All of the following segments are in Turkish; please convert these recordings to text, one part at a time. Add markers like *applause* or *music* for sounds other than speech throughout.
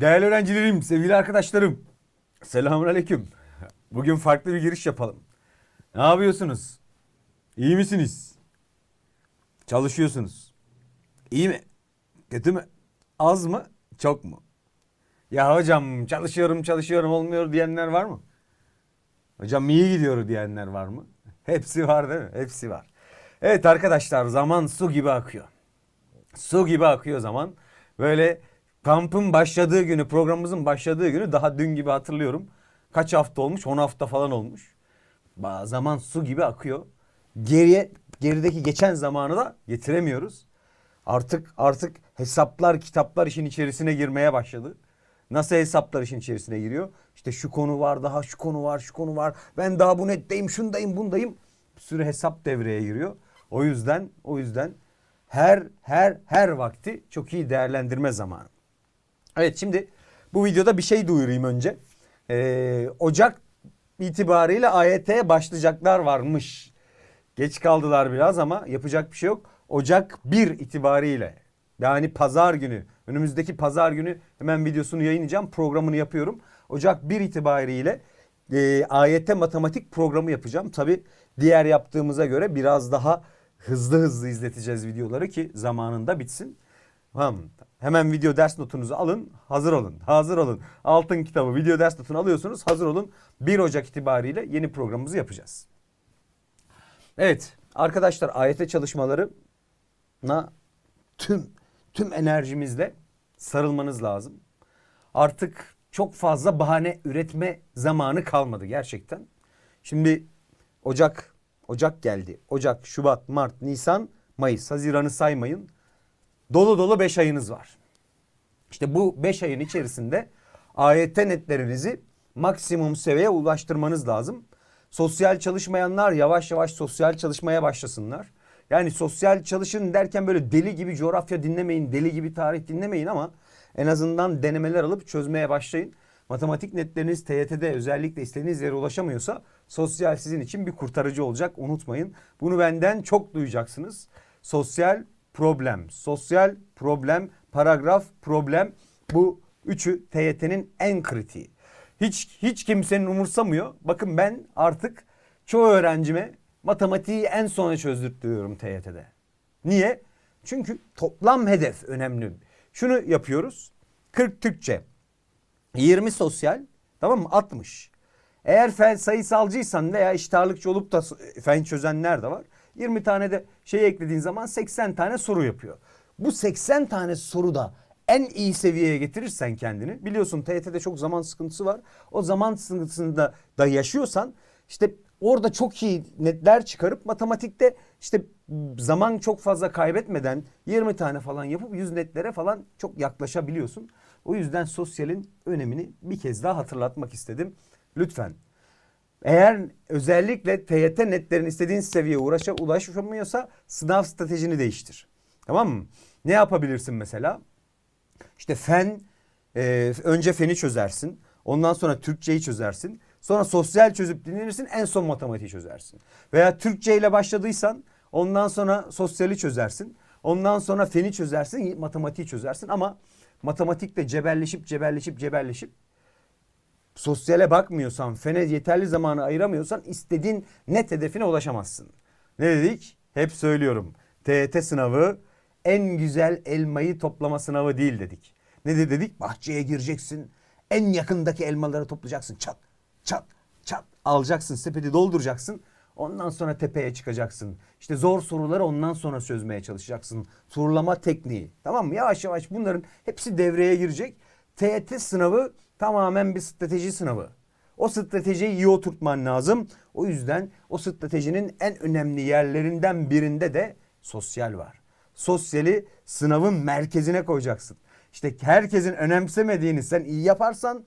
Değerli öğrencilerim, sevgili arkadaşlarım. Selamünaleyküm. Bugün farklı bir giriş yapalım. Ne yapıyorsunuz? İyi misiniz? Çalışıyorsunuz. İyi mi? Kötü mü? Az mı? Çok mu? Ya hocam çalışıyorum çalışıyorum olmuyor diyenler var mı? Hocam iyi gidiyor diyenler var mı? Hepsi var değil mi? Hepsi var. Evet arkadaşlar zaman su gibi akıyor. Su gibi akıyor zaman. Böyle kampın başladığı günü, programımızın başladığı günü daha dün gibi hatırlıyorum. Kaç hafta olmuş? 10 hafta falan olmuş. Ba- Zaman su gibi akıyor. Geriye gerideki geçen zamanı da getiremiyoruz. Artık artık hesaplar, kitaplar işin içerisine girmeye başladı. Nasıl hesaplar işin içerisine giriyor? İşte şu konu var, daha şu konu var, şu konu var. Ben daha bu netteyim, şundayım, bundayım. Bir sürü hesap devreye giriyor. O yüzden, o yüzden her her her vakti çok iyi değerlendirme zamanı. Evet şimdi bu videoda bir şey duyurayım önce. Ee, Ocak itibariyle AYT'ye başlayacaklar varmış. Geç kaldılar biraz ama yapacak bir şey yok. Ocak 1 itibariyle yani pazar günü önümüzdeki pazar günü hemen videosunu yayınlayacağım programını yapıyorum. Ocak 1 itibariyle e, AYT matematik programı yapacağım. Tabi diğer yaptığımıza göre biraz daha hızlı hızlı izleteceğiz videoları ki zamanında bitsin. Tamam. Hemen video ders notunuzu alın, hazır olun. Hazır olun. Altın kitabı video ders notunu alıyorsunuz, hazır olun. 1 Ocak itibariyle yeni programımızı yapacağız. Evet arkadaşlar AYT çalışmalarına tüm tüm enerjimizle sarılmanız lazım. Artık çok fazla bahane üretme zamanı kalmadı gerçekten. Şimdi Ocak Ocak geldi. Ocak, Şubat, Mart, Nisan, Mayıs, Haziran'ı saymayın. Dolu dolu 5 ayınız var. İşte bu 5 ayın içerisinde AYT netlerinizi maksimum seviyeye ulaştırmanız lazım. Sosyal çalışmayanlar yavaş yavaş sosyal çalışmaya başlasınlar. Yani sosyal çalışın derken böyle deli gibi coğrafya dinlemeyin, deli gibi tarih dinlemeyin ama en azından denemeler alıp çözmeye başlayın. Matematik netleriniz TYT'de özellikle istediğiniz yere ulaşamıyorsa sosyal sizin için bir kurtarıcı olacak unutmayın. Bunu benden çok duyacaksınız. Sosyal problem, sosyal problem, paragraf problem bu üçü TYT'nin en kritiği. Hiç hiç kimsenin umursamıyor. Bakın ben artık çoğu öğrencime matematiği en sona çözdürtüyorum TYT'de. Niye? Çünkü toplam hedef önemli. Şunu yapıyoruz. 40 Türkçe, 20 sosyal, tamam mı? 60. Eğer fen sayısalcıysan veya iştarlıkçı olup da fen çözenler de var. 20 tane de şey eklediğin zaman 80 tane soru yapıyor. Bu 80 tane soruda en iyi seviyeye getirirsen kendini biliyorsun TYT'de çok zaman sıkıntısı var. O zaman sıkıntısında da yaşıyorsan işte orada çok iyi netler çıkarıp matematikte işte zaman çok fazla kaybetmeden 20 tane falan yapıp 100 netlere falan çok yaklaşabiliyorsun. O yüzden sosyalin önemini bir kez daha hatırlatmak istedim. Lütfen eğer özellikle TYT netlerin istediğin seviyeye uğraşa, ulaşamıyorsa sınav stratejini değiştir. Tamam mı? Ne yapabilirsin mesela? İşte fen, e, önce feni çözersin. Ondan sonra Türkçeyi çözersin. Sonra sosyal çözüp dinlenirsin. En son matematiği çözersin. Veya Türkçe ile başladıysan ondan sonra sosyali çözersin. Ondan sonra feni çözersin, matematiği çözersin. Ama matematikte cebelleşip cebelleşip cebelleşip sosyale bakmıyorsan, fene yeterli zamanı ayıramıyorsan istediğin net hedefine ulaşamazsın. Ne dedik? Hep söylüyorum. TET sınavı en güzel elmayı toplama sınavı değil dedik. Ne de dedik? Bahçeye gireceksin. En yakındaki elmaları toplayacaksın. Çat, çat, çat. Alacaksın, sepeti dolduracaksın. Ondan sonra tepeye çıkacaksın. İşte zor soruları ondan sonra çözmeye çalışacaksın. Turlama tekniği. Tamam mı? Yavaş yavaş bunların hepsi devreye girecek. TET sınavı tamamen bir strateji sınavı. O stratejiyi iyi oturtman lazım. O yüzden o stratejinin en önemli yerlerinden birinde de sosyal var. Sosyali sınavın merkezine koyacaksın. İşte herkesin önemsemediğini sen iyi yaparsan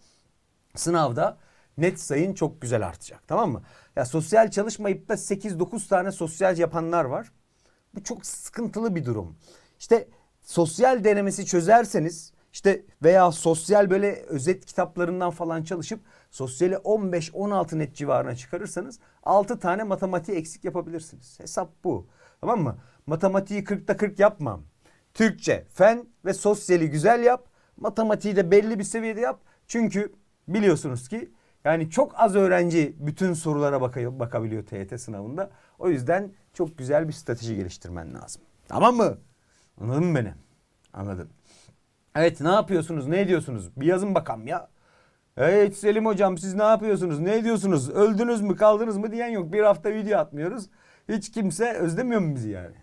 sınavda net sayın çok güzel artacak. Tamam mı? Ya sosyal çalışmayıp da 8-9 tane sosyal yapanlar var. Bu çok sıkıntılı bir durum. İşte sosyal denemesi çözerseniz işte veya sosyal böyle özet kitaplarından falan çalışıp sosyali 15-16 net civarına çıkarırsanız 6 tane matematiği eksik yapabilirsiniz. Hesap bu. Tamam mı? Matematiği 40'ta 40 yapmam. Türkçe, fen ve sosyali güzel yap. Matematiği de belli bir seviyede yap. Çünkü biliyorsunuz ki yani çok az öğrenci bütün sorulara bakıyor, bakabiliyor TYT sınavında. O yüzden çok güzel bir strateji geliştirmen lazım. Tamam mı? Anladın mı beni? Anladın. Evet ne yapıyorsunuz? Ne ediyorsunuz? Bir yazın bakalım ya. Evet Selim hocam siz ne yapıyorsunuz? Ne ediyorsunuz? Öldünüz mü kaldınız mı diyen yok. Bir hafta video atmıyoruz. Hiç kimse özlemiyor mu bizi yani?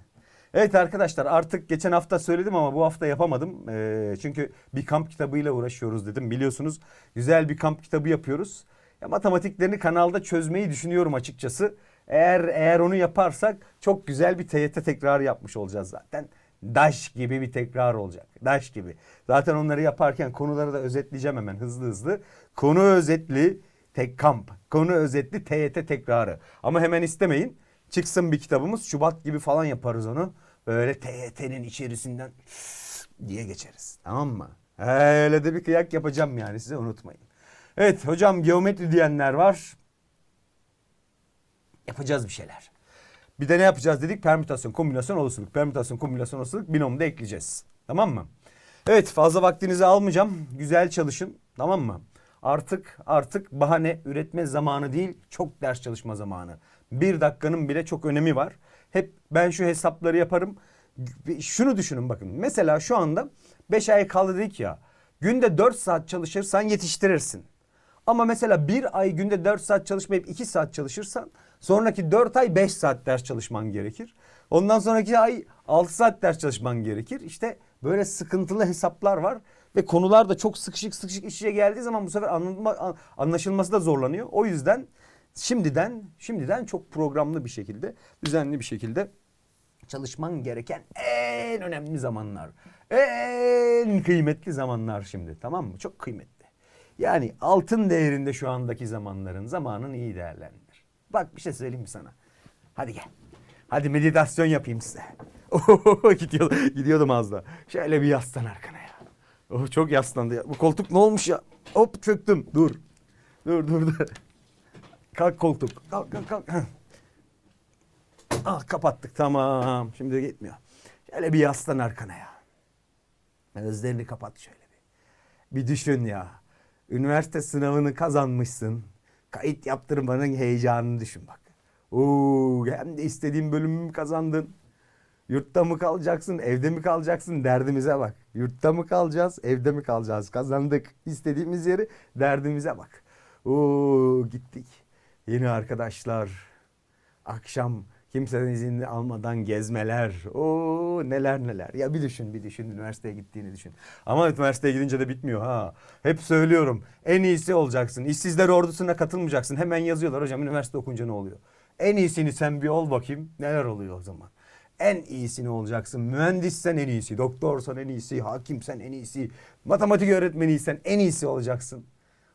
Evet arkadaşlar artık geçen hafta söyledim ama bu hafta yapamadım. Ee, çünkü bir kamp kitabıyla uğraşıyoruz dedim. Biliyorsunuz güzel bir kamp kitabı yapıyoruz. Ya, matematiklerini kanalda çözmeyi düşünüyorum açıkçası. Eğer eğer onu yaparsak çok güzel bir TYT tekrarı yapmış olacağız zaten. Daş gibi bir tekrar olacak. Daş gibi. Zaten onları yaparken konuları da özetleyeceğim hemen hızlı hızlı. Konu özetli tek kamp. Konu özetli TYT tekrarı. Ama hemen istemeyin. Çıksın bir kitabımız. Şubat gibi falan yaparız onu. Böyle TYT'nin içerisinden diye geçeriz. Tamam mı? Öyle de bir kıyak yapacağım yani size unutmayın. Evet hocam geometri diyenler var. Yapacağız bir şeyler. Bir de ne yapacağız dedik? Permütasyon, kombinasyon, olasılık. Permütasyon, kombinasyon, olasılık binomu da ekleyeceğiz. Tamam mı? Evet fazla vaktinizi almayacağım. Güzel çalışın. Tamam mı? Artık artık bahane üretme zamanı değil, çok ders çalışma zamanı. Bir dakikanın bile çok önemi var. Hep ben şu hesapları yaparım. Şunu düşünün bakın. Mesela şu anda 5 ay kaldı dedik ya. Günde 4 saat çalışırsan yetiştirirsin. Ama mesela bir ay günde 4 saat çalışmayıp 2 saat çalışırsan sonraki 4 ay 5 saat ders çalışman gerekir. Ondan sonraki ay 6 saat ders çalışman gerekir. İşte böyle sıkıntılı hesaplar var ve konular da çok sıkışık sıkışık içe geldiği zaman bu sefer anlatma, anlaşılması da zorlanıyor. O yüzden şimdiden şimdiden çok programlı bir şekilde, düzenli bir şekilde çalışman gereken en önemli zamanlar. En kıymetli zamanlar şimdi tamam mı? Çok kıymetli. Yani altın değerinde şu andaki zamanların zamanını iyi değerlendir. Bak bir şey söyleyeyim mi sana? Hadi gel. Hadi meditasyon yapayım size. *laughs* Gidiyor, gidiyordum az da. Şöyle bir yaslan arkana ya. Oh, çok yaslandı ya. Bu koltuk ne olmuş ya? Hop çöktüm. Dur. Dur dur dur. Kalk koltuk. Kalk kalk kalk. Ah kapattık tamam. Şimdi gitmiyor. Şöyle bir yaslan arkana ya. Gözlerini kapat şöyle bir. Bir düşün ya. Üniversite sınavını kazanmışsın. Kayıt yaptırmanın heyecanını düşün bak. Oo, hem de istediğin bölümü mü kazandın? Yurtta mı kalacaksın, evde mi kalacaksın? Derdimize bak. Yurtta mı kalacağız, evde mi kalacağız? Kazandık. İstediğimiz yeri derdimize bak. Oo, gittik. Yeni arkadaşlar. Akşam kimseden izin almadan gezmeler. Oo neler neler. Ya bir düşün bir düşün üniversiteye gittiğini düşün. Ama üniversiteye gidince de bitmiyor ha. Hep söylüyorum. En iyisi olacaksın. İşsizler ordusuna katılmayacaksın. Hemen yazıyorlar hocam üniversite okunca ne oluyor? En iyisini sen bir ol bakayım. Neler oluyor o zaman? En iyisini olacaksın. Mühendissen en iyisi. Doktorsan en iyisi. Hakimsen en iyisi. Matematik öğretmeniysen en iyisi olacaksın.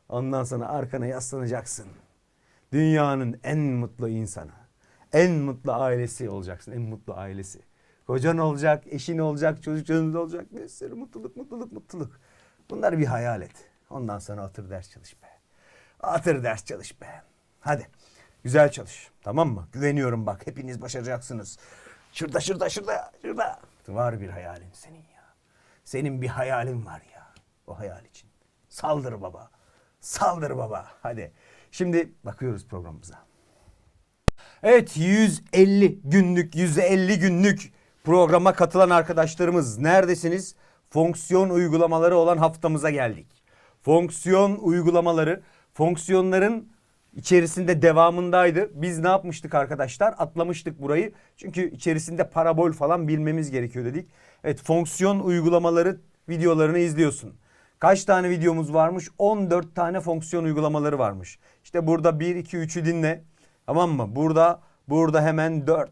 Ondan sonra arkana yaslanacaksın. Dünyanın en mutlu insanı. En mutlu ailesi olacaksın. En mutlu ailesi. Kocan olacak, eşin olacak, çocuklarınız olacak. Bir sürü mutluluk, mutluluk, mutluluk. Bunları bir hayal et. Ondan sonra otur ders çalış be. Otur ders çalış be. Hadi. Güzel çalış. Tamam mı? Güveniyorum bak. Hepiniz başaracaksınız. Şurada, şurada, şurada, şurada. Var bir hayalin senin ya. Senin bir hayalin var ya. O hayal için. Saldır baba. Saldır baba. Hadi. Şimdi bakıyoruz programımıza. Evet 150 günlük 150 günlük programa katılan arkadaşlarımız neredesiniz? Fonksiyon uygulamaları olan haftamıza geldik. Fonksiyon uygulamaları fonksiyonların içerisinde devamındaydı. Biz ne yapmıştık arkadaşlar? Atlamıştık burayı. Çünkü içerisinde parabol falan bilmemiz gerekiyor dedik. Evet fonksiyon uygulamaları videolarını izliyorsun. Kaç tane videomuz varmış? 14 tane fonksiyon uygulamaları varmış. İşte burada 1, 2, 3'ü dinle. Tamam mı? Burada burada hemen 4,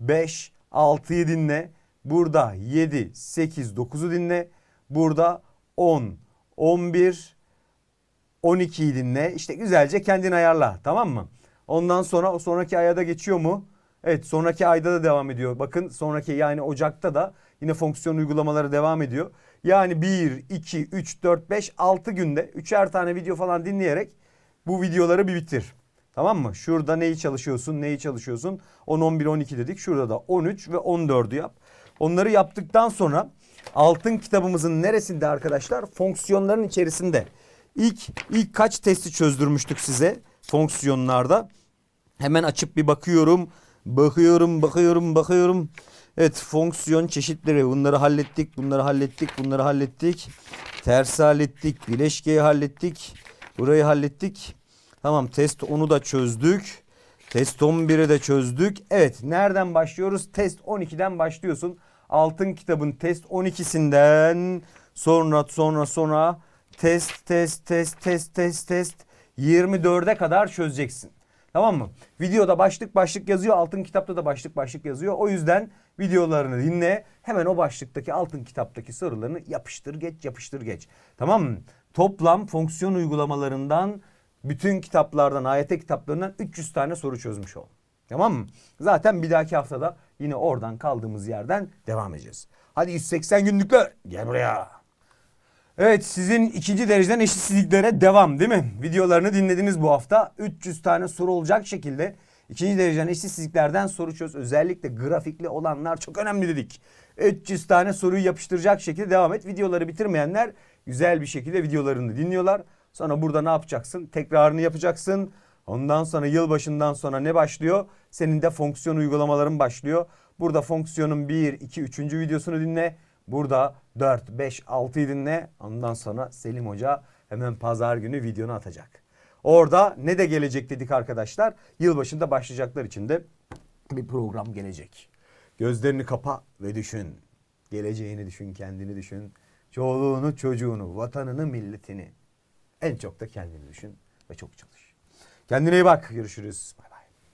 5, 6'yı dinle. Burada 7, 8, 9'u dinle. Burada 10, 11, 12'yi dinle. İşte güzelce kendin ayarla. Tamam mı? Ondan sonra o sonraki aya da geçiyor mu? Evet sonraki ayda da devam ediyor. Bakın sonraki yani Ocak'ta da yine fonksiyon uygulamaları devam ediyor. Yani 1, 2, 3, 4, 5, 6 günde 3'er tane video falan dinleyerek bu videoları bir bitir. Tamam mı? Şurada neyi çalışıyorsun, neyi çalışıyorsun? 10, 11, 12 dedik. Şurada da 13 ve 14'ü yap. Onları yaptıktan sonra Altın kitabımızın neresinde arkadaşlar? Fonksiyonların içerisinde. İlk ilk kaç testi çözdürmüştük size fonksiyonlarda? Hemen açıp bir bakıyorum. Bakıyorum, bakıyorum, bakıyorum. Evet, fonksiyon çeşitleri. Bunları hallettik, bunları hallettik, bunları hallettik. Tersi hallettik, bileşkeyi hallettik. Burayı hallettik. Tamam, test 10'u da çözdük. Test 11'i de çözdük. Evet, nereden başlıyoruz? Test 12'den başlıyorsun. Altın kitabın test 12'sinden sonra sonra sonra test test test test test test 24'e kadar çözeceksin. Tamam mı? Videoda başlık başlık yazıyor. Altın kitapta da başlık başlık yazıyor. O yüzden videolarını dinle. Hemen o başlıktaki altın kitaptaki sorularını yapıştır geç yapıştır geç. Tamam mı? Toplam fonksiyon uygulamalarından bütün kitaplardan, AYT kitaplarından 300 tane soru çözmüş ol. Tamam mı? Zaten bir dahaki haftada yine oradan kaldığımız yerden devam edeceğiz. Hadi 180 günlükler gel buraya. Evet sizin ikinci dereceden eşitsizliklere devam değil mi? Videolarını dinlediniz bu hafta. 300 tane soru olacak şekilde ikinci dereceden eşitsizliklerden soru çöz. Özellikle grafikli olanlar çok önemli dedik. 300 tane soruyu yapıştıracak şekilde devam et. Videoları bitirmeyenler güzel bir şekilde videolarını dinliyorlar. Sonra burada ne yapacaksın? Tekrarını yapacaksın. Ondan sonra yılbaşından sonra ne başlıyor? Senin de fonksiyon uygulamaların başlıyor. Burada fonksiyonun 1, 2, 3. videosunu dinle. Burada 4, 5, 6'yı dinle. Ondan sonra Selim Hoca hemen pazar günü videonu atacak. Orada ne de gelecek dedik arkadaşlar. Yılbaşında başlayacaklar için de bir program gelecek. Gözlerini kapa ve düşün. Geleceğini düşün, kendini düşün. Çoluğunu, çocuğunu, vatanını, milletini. En çok da kendini düşün ve çok çalış. Kendine iyi bak. Görüşürüz. Bay.